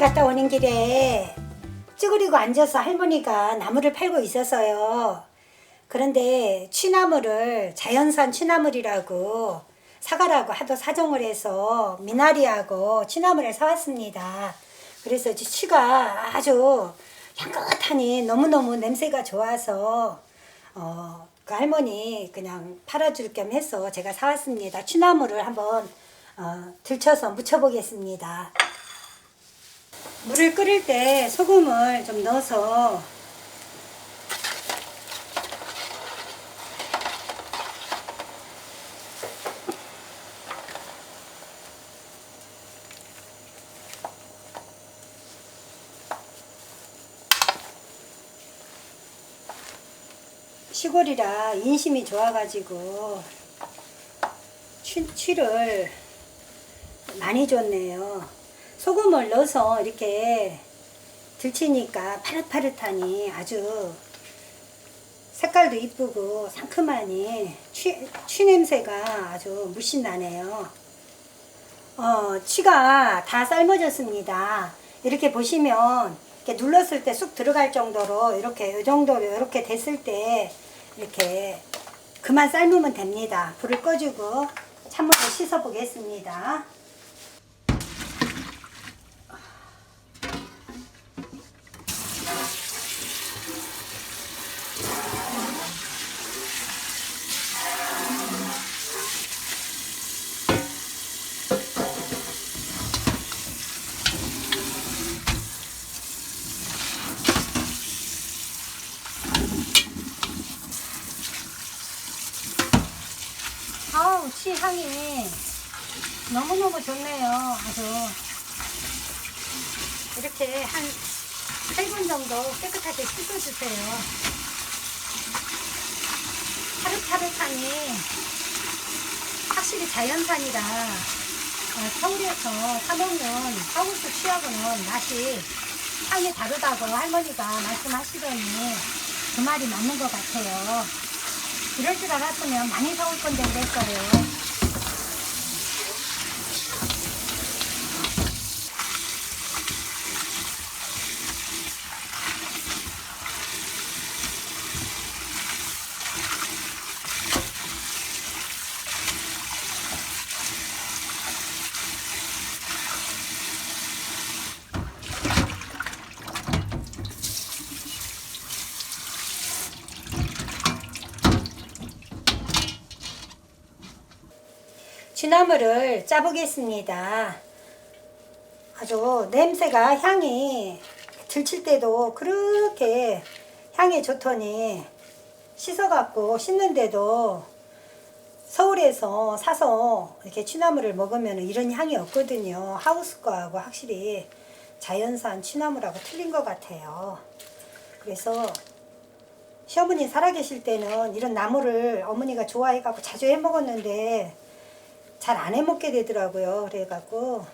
갔다 오는 길에 찌그리고 앉아서 할머니가 나무를 팔고 있었어요. 그런데 취나물을 자연산 취나물이라고 사가라고 하도 사정을 해서 미나리하고 취나물을 사왔습니다. 그래서 취가 아주 향긋하니 너무너무 냄새가 좋아서 어, 그 할머니 그냥 팔아줄 겸 해서 제가 사왔습니다. 취나물을 한번 어, 들쳐서 무쳐보겠습니다. 물을 끓일 때 소금을 좀 넣어서 시골이라 인심이 좋아가지고 취, 취를 많이 줬네요. 소금을 넣어서 이렇게 들치니까 파릇파릇하니 아주 색깔도 이쁘고 상큼하니 취, 취 냄새가 아주 물씬 나네요. 어, 취가 다 삶아졌습니다. 이렇게 보시면 이렇게 눌렀을 때 쑥 들어갈 정도로 이렇게 이 정도로 이렇게 됐을 때 이렇게 그만 삶으면 됩니다. 불을 꺼주고 찬물로 씻어 보겠습니다. 아우 치 향이 너무너무 좋네요. 아주 이렇게 한 8분 정도 깨끗하게 씻어주세요. 파릇파릇하니 확실히 자연산이라 어, 서울에서 사먹는 하우스 취하고는 맛이 향이 다르다고 할머니가 말씀하시더니 그 말이 맞는 것 같아요. 이럴 줄 알았으면 많이 사올 건데 그랬어요. 취나물을 짜보겠습니다. 아주 냄새가 향이 들칠 때도 그렇게 향이 좋더니 씻어갖고 씻는데도 서울에서 사서 이렇게 취나물을 먹으면 이런 향이 없거든요. 하우스 거하고 확실히 자연산 취나물하고 틀린 것 같아요. 그래서 시어머니 살아계실 때는 이런 나물을 어머니가 좋아해갖고 자주 해 먹었는데 잘 안 해먹게 되더라고요. 그래갖고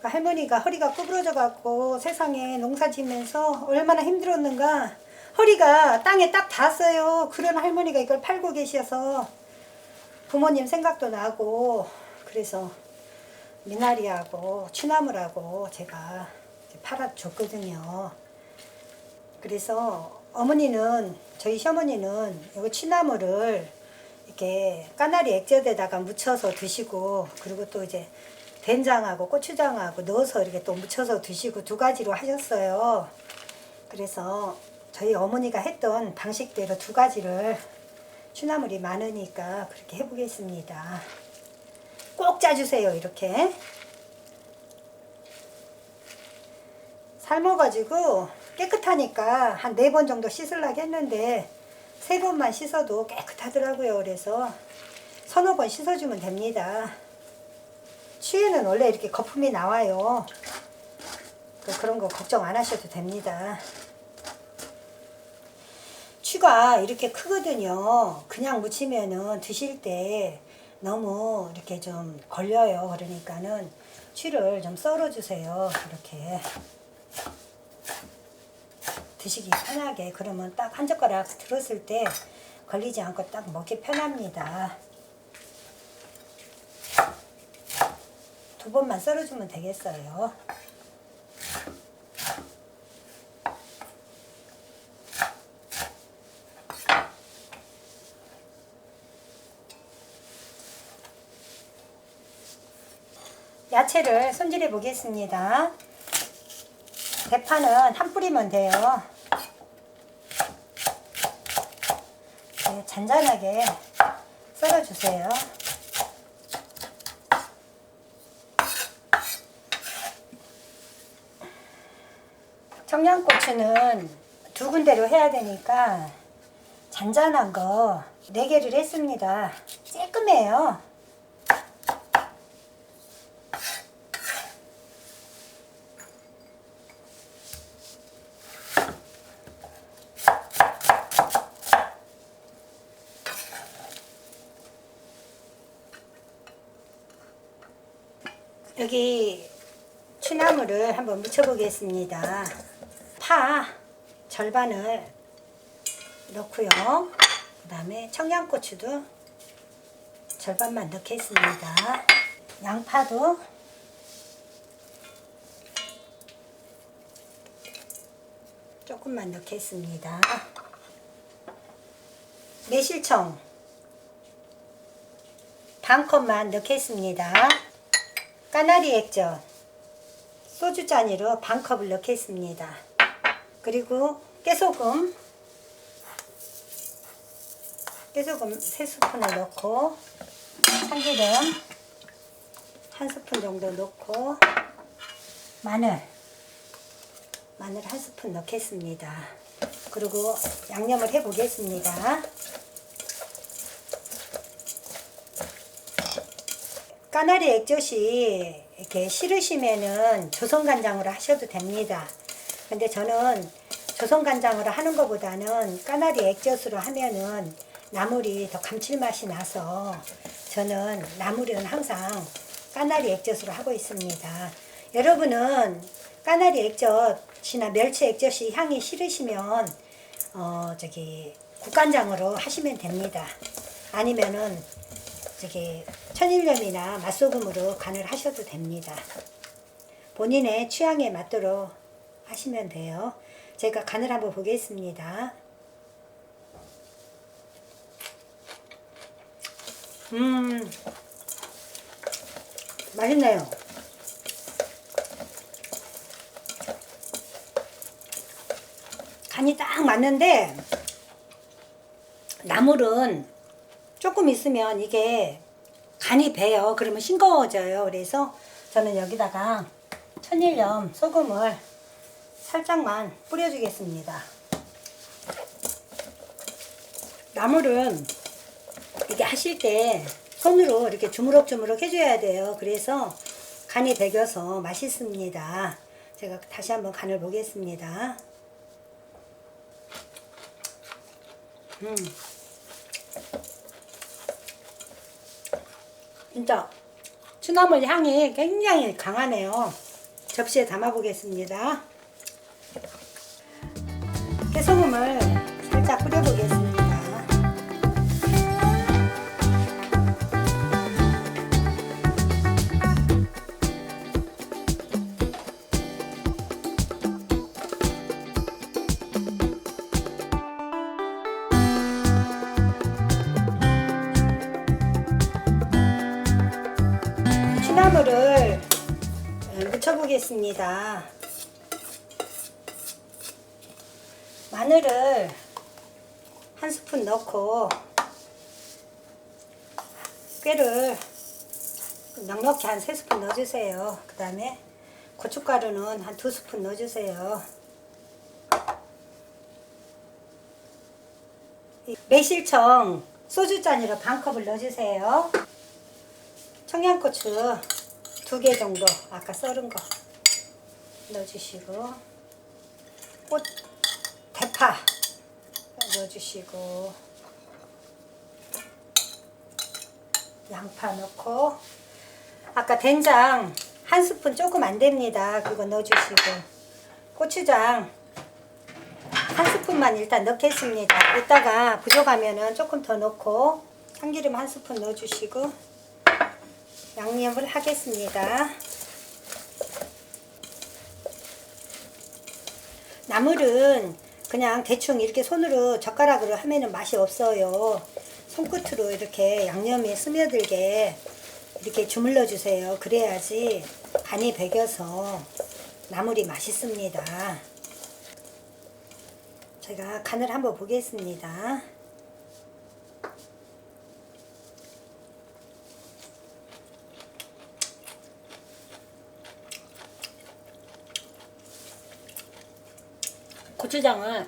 그 할머니가 허리가 구부러져갖고 세상에 농사 지면서 얼마나 힘들었는가 허리가 땅에 딱 닿았어요. 그런 할머니가 이걸 팔고 계셔서 부모님 생각도 나고 그래서 미나리하고 취나물하고 제가 팔아줬거든요. 그래서 어머니는 저희 시어머니는 이거 취나물을 이렇게 까나리 액젓에다가 묻혀서 드시고 그리고 또 이제 된장하고 고추장하고 넣어서 이렇게 또 묻혀서 드시고 두 가지로 하셨어요. 그래서 저희 어머니가 했던 방식대로 두 가지를 취나물이 많으니까 그렇게 해보겠습니다. 꼭 짜주세요 이렇게 삶아가지고 깨끗하니까 한 네 번 정도 씻으려고 했는데 세 번만 씻어도 깨끗하더라고요. 그래서 서너 번 씻어주면 됩니다. 취에는 원래 이렇게 거품이 나와요. 그- 그런 거 걱정 안 하셔도 됩니다. 취가 이렇게 크거든요. 그냥 무치면은 드실 때 너무 이렇게 좀 걸려요. 그러니까는 취를 좀 썰어 주세요. 이렇게. 드시기 편하게 그러면 딱 한 젓가락 들었을 때 걸리지 않고 딱 먹기 편합니다. 두 번만 썰어주면 되겠어요. 야채를 손질해 보겠습니다. 대파는 한 뿌리면 돼요. 네, 잔잔하게 썰어주세요. 청양고추는 두 군데로 해야 되니까 잔잔한 거 4개를 했습니다. 쬐끔해요. 여기 취나물을 한번 묻혀보겠습니다. 파 절반을 넣고요. 그 다음에 청양고추도 절반만 넣겠습니다. 양파도 조금만 넣겠습니다. 매실청 반 컵만 넣겠습니다. 까나리 액젓 소주 잔으로 반 컵을 넣겠습니다. 그리고 깨소금 깨소금 3스푼을 넣고 참기름 한 스푼 정도 넣고 마늘 마늘 한 스푼 넣겠습니다. 그리고 양념을 해 보겠습니다. 까나리 액젓이 이렇게 싫으시면은 조선간장으로 하셔도 됩니다. 근데 저는 조선간장으로 하는 것보다는 까나리 액젓으로 하면은 나물이 더 감칠맛이 나서 저는 나물은 항상 까나리 액젓으로 하고 있습니다. 여러분은 까나리 액젓이나 멸치 액젓이 향이 싫으시면 어 저기 국간장으로 하시면 됩니다. 아니면은 저기 천일염이나 맛소금으로 간을 하셔도 됩니다. 본인의 취향에 맞도록 하시면 돼요. 제가 간을 한번 보겠습니다. 음, 맛있네요. 간이 딱 맞는데 나물은 조금 있으면 이게 간이 배요. 그러면 싱거워져요. 그래서 저는 여기다가 천일염 소금을 살짝만 뿌려주겠습니다. 나물은 이게 하실 때 손으로 이렇게 주무럭주무럭 해줘야 돼요. 그래서 간이 배겨서 맛있습니다. 제가 다시 한번 간을 보겠습니다. 음. 진짜 추나물 향이 굉장히 강하네요. 접시에 담아 보겠습니다. 깨소금을 살짝 뿌려 보겠습니다. 취나물을 묻혀보겠습니다. 마늘을 한 스푼 넣고 꾀를 넉넉히 한세 스푼 넣어주세요. 그 다음에 고춧가루는 한두 스푼 넣어주세요. 이 매실청 소주잔으로 반 컵을 넣어주세요. 청양고추 두 개 정도. 아까 썰은 거. 넣어주시고. 꽃 대파 넣어주시고. 양파 넣고. 아까 된장 한 스푼 조금 안 됩니다. 그거 넣어주시고. 고추장 한 스푼만 일단 넣겠습니다. 이따가 부족하면은 조금 더 넣고 참기름 한 스푼 넣어주시고 양념을 하겠습니다. 나물은 그냥 대충 이렇게 손으로 젓가락으로 하면은 맛이 없어요. 손끝으로 이렇게 양념이 스며들게 이렇게 주물러 주세요. 그래야지 간이 배겨서 나물이 맛있습니다. 제가 간을 한번 보겠습니다. 고추장을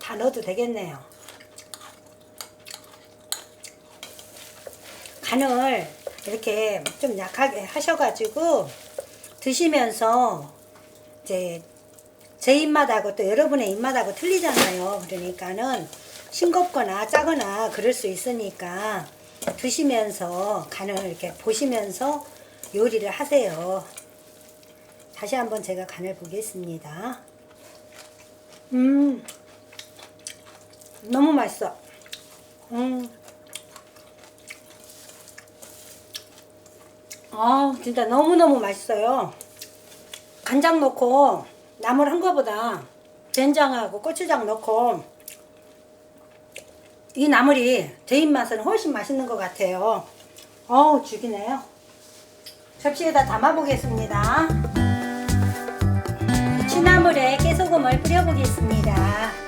다 넣어도 되겠네요. 간을 이렇게 좀 약하게 하셔가지고 드시면서 이제 제 입맛하고 또 여러분의 입맛하고 틀리잖아요. 그러니까는 싱겁거나 짜거나 그럴 수 있으니까 드시면서 간을 이렇게 보시면서 요리를 하세요. 다시 한번 제가 간을 보겠습니다. 음, 너무 맛있어. 음. 아, 진짜 너무너무 맛있어요. 간장 넣고 나물 한 거보다 된장하고 고추장 넣고 이 나물이 제 입맛은 훨씬 맛있는 것 같아요. 어우, 죽이네요. 접시에다 담아보겠습니다. 취나물에 깨소금을 뿌려보겠습니다.